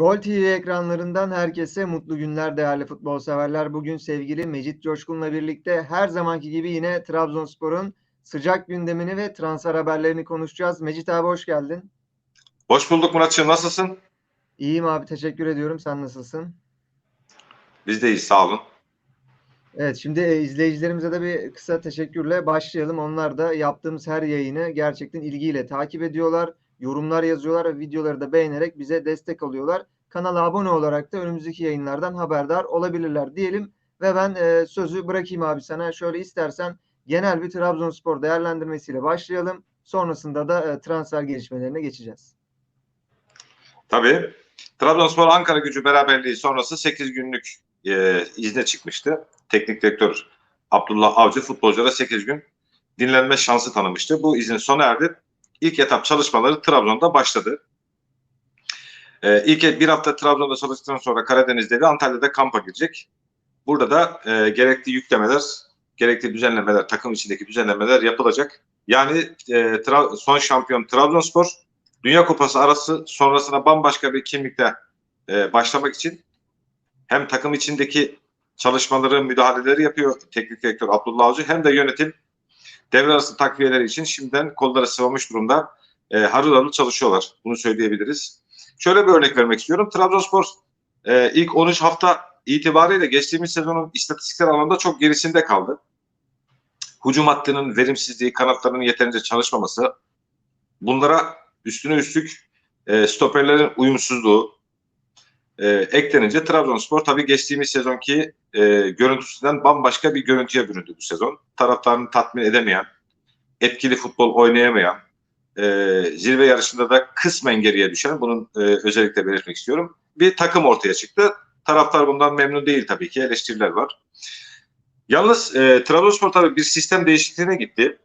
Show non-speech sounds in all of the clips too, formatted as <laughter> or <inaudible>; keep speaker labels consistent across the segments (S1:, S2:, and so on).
S1: Gol TV ekranlarından herkese mutlu günler değerli futbol severler. Bugün sevgili Mecit Coşkun'la birlikte her zamanki gibi yine Trabzonspor'un sıcak gündemini ve transfer haberlerini konuşacağız. Mecit abi hoş geldin.
S2: Hoş bulduk Muratçığım. Nasılsın?
S1: İyiyim abi teşekkür ediyorum. Sen nasılsın?
S2: Biz de iyiyiz. Sağ olun.
S1: Evet şimdi e, izleyicilerimize de bir kısa teşekkürle başlayalım. Onlar da yaptığımız her yayını gerçekten ilgiyle takip ediyorlar. Yorumlar yazıyorlar ve videoları da beğenerek bize destek oluyorlar. Kanala abone olarak da önümüzdeki yayınlardan haberdar olabilirler diyelim. Ve ben e, sözü bırakayım abi sana. Şöyle istersen genel bir Trabzonspor değerlendirmesiyle başlayalım. Sonrasında da e, transfer gelişmelerine geçeceğiz.
S2: Tabii. Trabzonspor Ankara gücü beraberliği sonrası 8 günlük e, izne çıkmıştı. Teknik direktör Abdullah Avcı futbolculara 8 gün dinlenme şansı tanımıştı. Bu izin sona erdi. İlk etap çalışmaları Trabzon'da başladı. E, ilk bir hafta Trabzon'da çalıştıktan sonra Karadeniz'de ve Antalya'da kampa girecek. Burada da e, gerekli yüklemeler, gerekli düzenlemeler, takım içindeki düzenlemeler yapılacak. Yani e, tra- son şampiyon Trabzonspor Dünya Kupası arası sonrasına bambaşka bir kimlikle e, başlamak için hem takım içindeki çalışmaları, müdahaleleri yapıyor teknik direktör Abdullah Avcı hem de yönetim devre arası takviyeleri için şimdiden kolları sıvamış durumda e, harıl harıl çalışıyorlar. Bunu söyleyebiliriz. Şöyle bir örnek vermek istiyorum. Trabzonspor e, ilk 13 hafta itibariyle geçtiğimiz sezonun istatistiksel anlamda çok gerisinde kaldı. Hücum hattının verimsizliği, kanatlarının yeterince çalışmaması, bunlara üstüne üstlük e, stoperlerin uyumsuzluğu e, eklenince Trabzonspor tabii geçtiğimiz sezonki e, görüntüsünden bambaşka bir görüntüye büründü bu sezon. Taraftarını tatmin edemeyen, etkili futbol oynayamayan, e, zirve yarışında da kısmen geriye düşen, bunun e, özellikle belirtmek istiyorum. Bir takım ortaya çıktı. Taraftar bundan memnun değil tabii ki, eleştiriler var. Yalnız e, Trabzonspor tabii bir sistem değişikliğine gitti.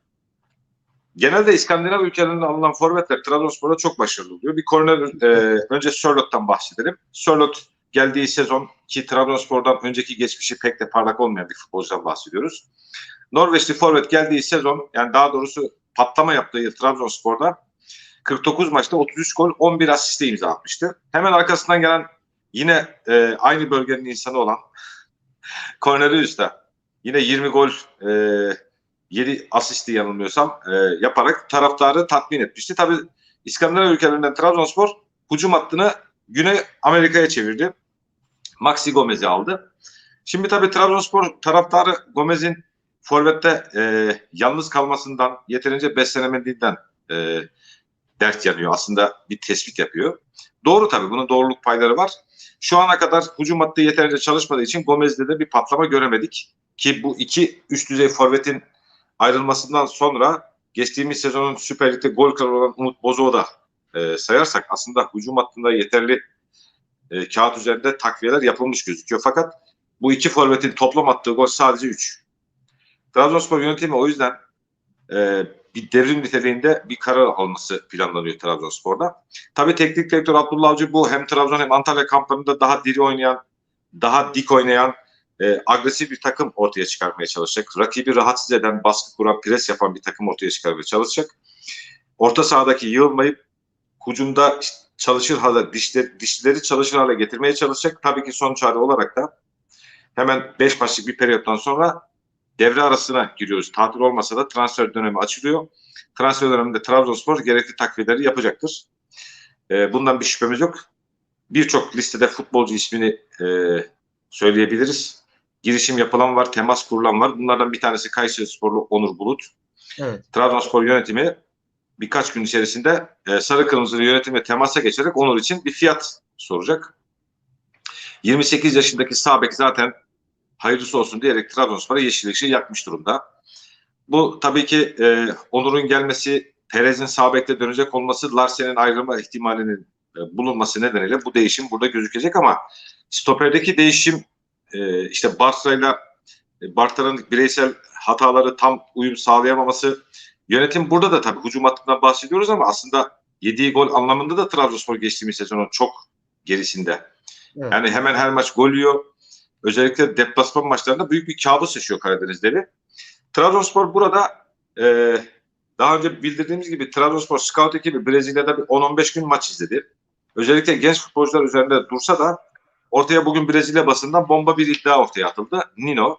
S2: Genelde İskandinav ülkelerinden alınan forvetler Trabzonspor'da çok başarılı oluyor. Bir korner e, önce Sörlot'tan bahsedelim. Sörlot geldiği sezon ki Trabzonspor'dan önceki geçmişi pek de parlak olmayan bir futbolcudan bahsediyoruz. Norveçli forvet geldiği sezon yani daha doğrusu patlama yaptığı yıl Trabzonspor'da 49 maçta 33 gol 11 asiste imza atmıştı. Hemen arkasından gelen yine e, aynı bölgenin insanı olan <laughs> Cornelius da yine 20 gol e, 7 asisti yanılmıyorsam e, yaparak taraftarı tatmin etmişti. Tabii İskandinav ülkelerinden Trabzonspor hücum hattını Güney Amerika'ya çevirdi. Maxi Gomez'i aldı. Şimdi tabii Trabzonspor taraftarı Gomez'in forvette e, yalnız kalmasından, yeterince beslenemediğinden e, dert yanıyor. Aslında bir tespit yapıyor. Doğru tabii bunun doğruluk payları var. Şu ana kadar hücum hattı yeterince çalışmadığı için Gomez'de de bir patlama göremedik. Ki bu iki üst düzey forvetin ayrılmasından sonra geçtiğimiz sezonun Süper Lig'de gol kralı olan Umut Bozoğ'u da e, sayarsak aslında hücum hattında yeterli e, kağıt üzerinde takviyeler yapılmış gözüküyor. Fakat bu iki forvetin toplam attığı gol sadece 3. Trabzonspor yönetimi o yüzden e, bir devrim niteliğinde bir karar alması planlanıyor Trabzonspor'da. Tabii teknik direktör Abdullah Avcı bu hem Trabzon hem Antalya kamplarında daha diri oynayan, daha dik oynayan, e, agresif bir takım ortaya çıkarmaya çalışacak. Rakibi rahatsız eden, baskı kuran, pres yapan bir takım ortaya çıkarmaya çalışacak. Orta sahadaki yığılmayıp hücumda çalışır hale, dişleri, dişleri çalışır hale getirmeye çalışacak. Tabii ki son çare olarak da hemen 5 maçlık bir periyottan sonra devre arasına giriyoruz. Tatil olmasa da transfer dönemi açılıyor. Transfer döneminde Trabzonspor gerekli takviyeleri yapacaktır. E, bundan bir şüphemiz yok. Birçok listede futbolcu ismini e, söyleyebiliriz. Girişim yapılan var, temas kurulan var. Bunlardan bir tanesi Kayseri Sporlu Onur Bulut.
S1: Evet.
S2: Trabzonspor yönetimi birkaç gün içerisinde e, Sarı Kırmızılı yönetimle temasa geçerek Onur için bir fiyat soracak. 28 yaşındaki Sabek zaten hayırlısı olsun diyerek Trabzonspor'a yeşil ışığı yakmış durumda. Bu tabii ki e, Onur'un gelmesi, Perez'in Sabek'te dönecek olması, Larsen'in ayrılma ihtimalinin e, bulunması nedeniyle bu değişim burada gözükecek ama stoperdeki değişim e, işte Bartra'yla Bartra'nın bireysel hataları tam uyum sağlayamaması yönetim burada da tabii hücum hattından bahsediyoruz ama aslında yediği gol anlamında da Trabzonspor geçtiğimiz sezonun çok gerisinde.
S1: Evet.
S2: Yani hemen her maç gol yiyor. Özellikle deplasman maçlarında büyük bir kabus yaşıyor Karadenizleri. Trabzonspor burada e, daha önce bildirdiğimiz gibi Trabzonspor scout ekibi Brezilya'da bir 10-15 gün maç izledi. özellikle genç futbolcular üzerinde dursa da ortaya bugün Brezilya basından bomba bir iddia ortaya atıldı. Nino.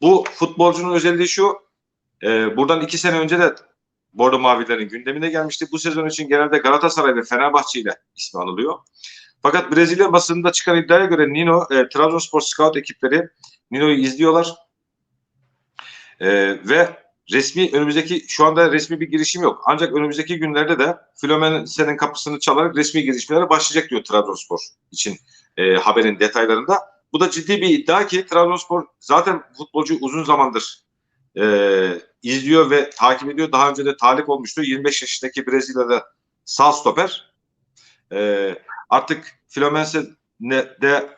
S2: Bu futbolcunun özelliği şu. e, buradan iki sene önce de Bordo Mavilerin gündemine gelmişti. Bu sezon için genelde Galatasaray ve Fenerbahçe ile ismi anılıyor. Fakat Brezilya basınında çıkan iddiaya göre Nino, e, Trabzonspor scout ekipleri Nino'yu izliyorlar. E, ve resmi önümüzdeki şu anda resmi bir girişim yok. Ancak önümüzdeki günlerde de Fluminense'nin kapısını çalarak resmi girişimlere başlayacak diyor Trabzonspor için e, haberin detaylarında. Bu da ciddi bir iddia ki Trabzonspor zaten futbolcu uzun zamandır e, izliyor ve takip ediyor. Daha önce de talip olmuştu. 25 yaşındaki Brezilya'da sağ stoper. E, artık Fluminense'de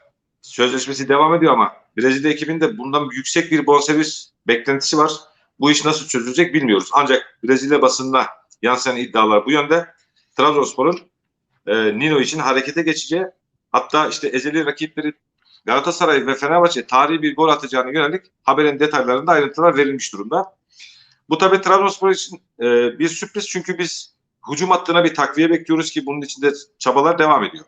S2: sözleşmesi devam ediyor ama Brezilya ekibinde bundan yüksek bir bonservis beklentisi var. Bu iş nasıl çözülecek bilmiyoruz. Ancak Brezilya basınına yansıyan iddialar bu yönde. Trabzonspor'un e, Nino için harekete geçeceği hatta işte ezeli rakipleri Galatasaray ve Fenerbahçe tarihi bir gol atacağına yönelik haberin detaylarında ayrıntılar verilmiş durumda. Bu tabii Trabzonspor için e, bir sürpriz çünkü biz hücum hattına bir takviye bekliyoruz ki bunun için de çabalar devam ediyor.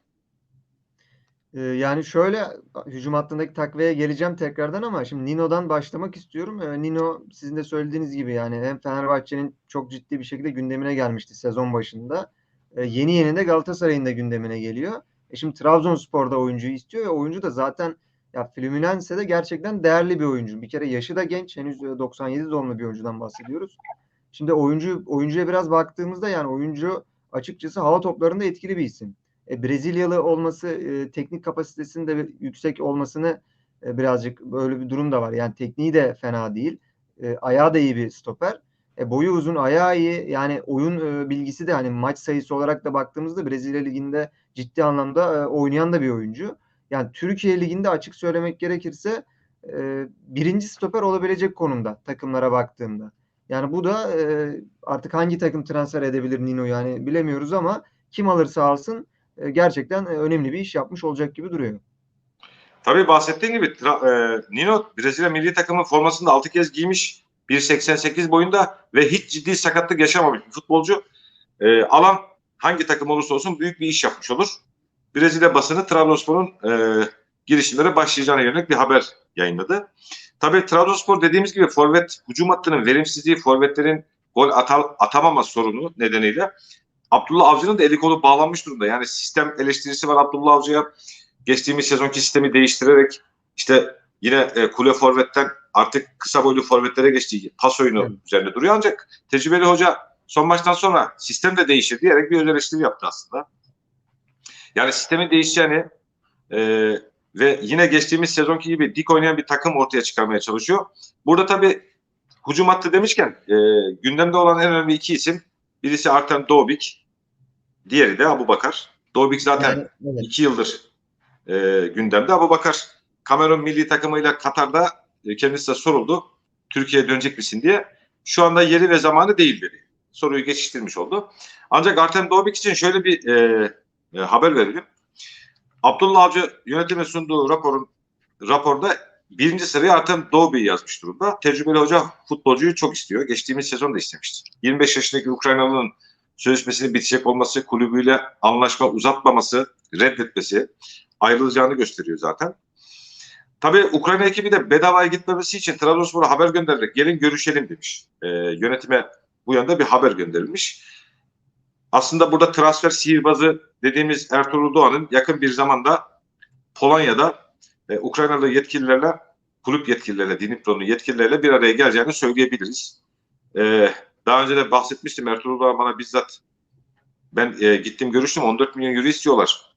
S1: Ee, yani şöyle hücum hattındaki takviye geleceğim tekrardan ama şimdi Nino'dan başlamak istiyorum. Ee, Nino sizin de söylediğiniz gibi yani hem Fenerbahçe'nin çok ciddi bir şekilde gündemine gelmişti sezon başında. Ee, yeni yeni de Galatasaray'ın da gündemine geliyor. E şimdi Trabzonspor'da oyuncuyu istiyor ve oyuncu da zaten ya Fluminense'de gerçekten değerli bir oyuncu. Bir kere yaşı da genç. Henüz 97 doğumlu bir oyuncudan bahsediyoruz. Şimdi oyuncu oyuncuya biraz baktığımızda yani oyuncu açıkçası hava toplarında etkili bir isim. E, Brezilyalı olması, e, teknik kapasitesinin de yüksek olmasını e, birazcık böyle bir durum da var. Yani tekniği de fena değil. E, ayağı da iyi bir stoper. E, boyu uzun, ayağı iyi. Yani oyun e, bilgisi de hani maç sayısı olarak da baktığımızda Brezilya Ligi'nde ciddi anlamda e, oynayan da bir oyuncu. Yani Türkiye Ligi'nde açık söylemek gerekirse e, birinci stoper olabilecek konumda takımlara baktığımda. Yani bu da e, artık hangi takım transfer edebilir Nino yani bilemiyoruz ama kim alırsa alsın e, gerçekten e, önemli bir iş yapmış olacak gibi duruyor.
S2: Tabii bahsettiğin gibi e, Nino Brezilya milli takımın formasını da 6 kez giymiş. 1.88 boyunda ve hiç ciddi sakatlık yaşamamış bir futbolcu. Alan hangi takım olursa olsun büyük bir iş yapmış olur. Brezilya basını Trabzonspor'un e, girişimlere başlayacağına yönelik bir haber yayınladı. Tabii Trabzonspor dediğimiz gibi forvet hücum hattının verimsizliği, forvetlerin gol atar, atamama sorunu nedeniyle Abdullah Avcı'nın da eli kolu bağlanmış durumda. Yani sistem eleştirisi var Abdullah Avcı'ya. Geçtiğimiz sezonki sistemi değiştirerek işte yine e, kule forvetten artık kısa boylu forvetlere geçtiği pas oyunu
S1: Evet.
S2: üzerinde duruyor. Ancak tecrübeli hoca son maçtan sonra sistem de değişir diyerek bir eleştiri yaptı aslında. Yani sistemin değişeceğini e, ve yine geçtiğimiz sezonki gibi dik oynayan bir takım ortaya çıkarmaya çalışıyor. Burada tabii hücum hattı demişken e, gündemde olan en önemli iki isim birisi Artem Dobik, diğeri de Abu Bakar. Dobik zaten
S1: Yani, evet.
S2: iki yıldır e, gündemde. Abu Bakar Kamerun milli takımıyla Katar'da e, kendisi de soruldu. Türkiye'ye dönecek misin diye. Şu anda yeri ve zamanı değil dedi. Soruyu geçiştirmiş oldu. Ancak Artem Dobik için şöyle bir e, e, haber verelim. Abdullah Avcı yönetime sunduğu raporun raporda birinci sıraya Artem Dobik'i yazmış durumda. Tecrübeli hoca futbolcuyu çok istiyor. Geçtiğimiz sezon da istemişti. 25 yaşındaki Ukraynalı'nın sözleşmesinin bitecek olması, kulübüyle anlaşma uzatmaması, reddetmesi ayrılacağını gösteriyor zaten. Tabii Ukrayna ekibi de bedavaya gitmemesi için Trabzonspor'a haber göndererek gelin görüşelim demiş. Ee, yönetime bu yönde bir haber gönderilmiş. Aslında burada transfer sihirbazı dediğimiz Ertuğrul Doğan'ın yakın bir zamanda Polonya'da e, Ukraynalı yetkililerle, kulüp yetkililerle, Dnipro'nun yetkililerle bir araya geleceğini söyleyebiliriz. Ee, daha önce de bahsetmiştim Ertuğrul Doğan bana bizzat ben e, gittim görüştüm 14 milyon euro istiyorlar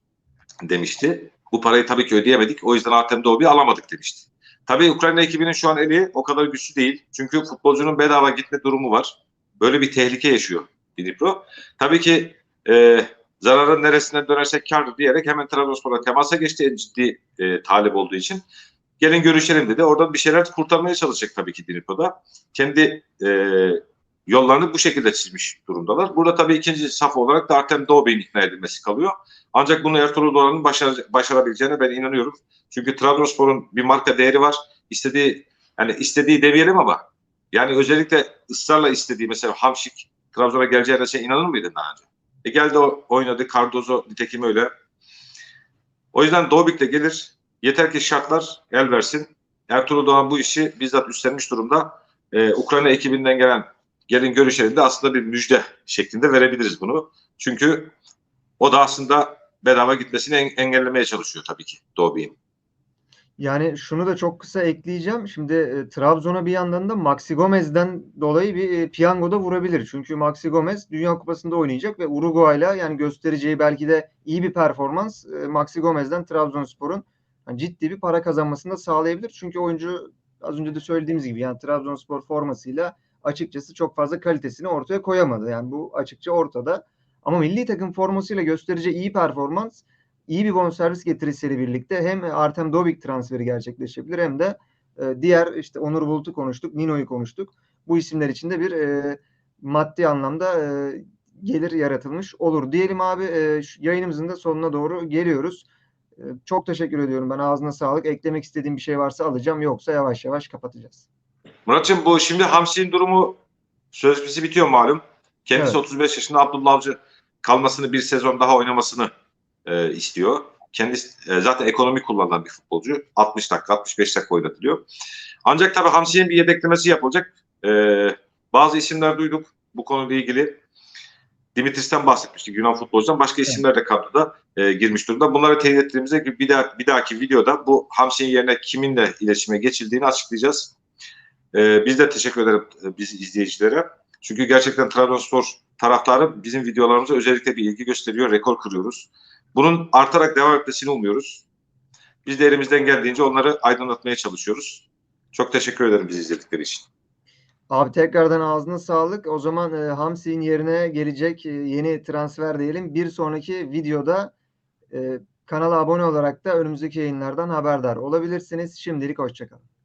S2: demişti. Bu parayı tabii ki ödeyemedik. O yüzden Artem Dobik'i alamadık demişti. Tabii Ukrayna ekibinin şu an eli o kadar güçlü değil. Çünkü futbolcunun bedava gitme durumu var. Böyle bir tehlike yaşıyor Dnipro. Tabii ki e, zararın neresinden dönersek kardır diyerek hemen Trabzonspor'a temasa geçti en ciddi e, talip olduğu için. Gelin görüşelim dedi. Oradan bir şeyler kurtarmaya çalışacak tabii ki Dnipro'da. Kendi e, yollarını bu şekilde çizmiş durumdalar. Burada tabii ikinci saf olarak da Artem Dobik'in ikna edilmesi kalıyor. Ancak bunu Ertuğrul Doğan'ın başar, başarabileceğine ben inanıyorum. Çünkü Trabzonspor'un bir marka değeri var. İstediği yani istediği demeyelim ama yani özellikle ısrarla istediği mesela Hamşik Trabzon'a geleceğine sen inanır mıydın daha önce? E geldi oynadı. Cardozo nitekim öyle. O yüzden Dobik de gelir. Yeter ki şartlar el versin. Ertuğrul Doğan bu işi bizzat üstlenmiş durumda. Ee, Ukrayna ekibinden gelen gelin görüşelim de aslında bir müjde şeklinde verebiliriz bunu. Çünkü o da aslında bedava gitmesini en- engellemeye çalışıyor tabii ki Dobik'in.
S1: Yani şunu da çok kısa ekleyeceğim. Şimdi e, Trabzon'a bir yandan da Maxi Gomez'den dolayı bir e, piyango da vurabilir. Çünkü Maxi Gomez Dünya Kupası'nda oynayacak ve Uruguay'la yani göstereceği belki de iyi bir performans e, Maxi Gomez'den Trabzonspor'un yani ciddi bir para kazanmasını da sağlayabilir. Çünkü oyuncu az önce de söylediğimiz gibi yani Trabzonspor formasıyla açıkçası çok fazla kalitesini ortaya koyamadı. Yani bu açıkça ortada. Ama milli takım formasıyla göstereceği iyi performans iyi bir bonservis getirisiyle birlikte hem Artem Dobik transferi gerçekleşebilir hem de e, diğer işte Onur Bulut'u konuştuk, Nino'yu konuştuk. Bu isimler için de bir e, maddi anlamda e, gelir yaratılmış olur. Diyelim abi e, yayınımızın da sonuna doğru geliyoruz. E, çok teşekkür ediyorum. Ben ağzına sağlık. Eklemek istediğim bir şey varsa alacağım. Yoksa yavaş yavaş kapatacağız.
S2: Muratçım bu şimdi Hamsi'nin durumu sözleşmesi bitiyor malum. Kendisi
S1: Evet.
S2: 35 yaşında Abdullah Avcı kalmasını bir sezon daha oynamasını e, istiyor. Kendisi e, zaten ekonomi kullanılan bir futbolcu. 60 dakika 65 dakika oynatılıyor. Ancak tabii Hamsi'nin bir yedeklemesi yapılacak. E, bazı isimler duyduk bu konuyla ilgili. Dimitris'ten bahsetmiştik Yunan futbolcudan. Başka isimler de kadroda e, girmiş durumda. Bunları teyit ettiğimizde bir, daha, bir dahaki videoda bu Hamsi'nin yerine kiminle iletişime geçildiğini açıklayacağız. E, biz de teşekkür ederim e, biz izleyicilere. Çünkü gerçekten Trabzonspor taraftarı bizim videolarımıza özellikle bir ilgi gösteriyor. Rekor kırıyoruz. Bunun artarak devam etmesini umuyoruz. Biz de elimizden geldiğince onları aydınlatmaya çalışıyoruz. Çok teşekkür ederim bizi izledikleri için.
S1: Abi tekrardan ağzına sağlık. O zaman e, Hamsi'nin yerine gelecek e, yeni transfer diyelim. Bir sonraki videoda e, kanala abone olarak da önümüzdeki yayınlardan haberdar olabilirsiniz. Şimdilik hoşçakalın.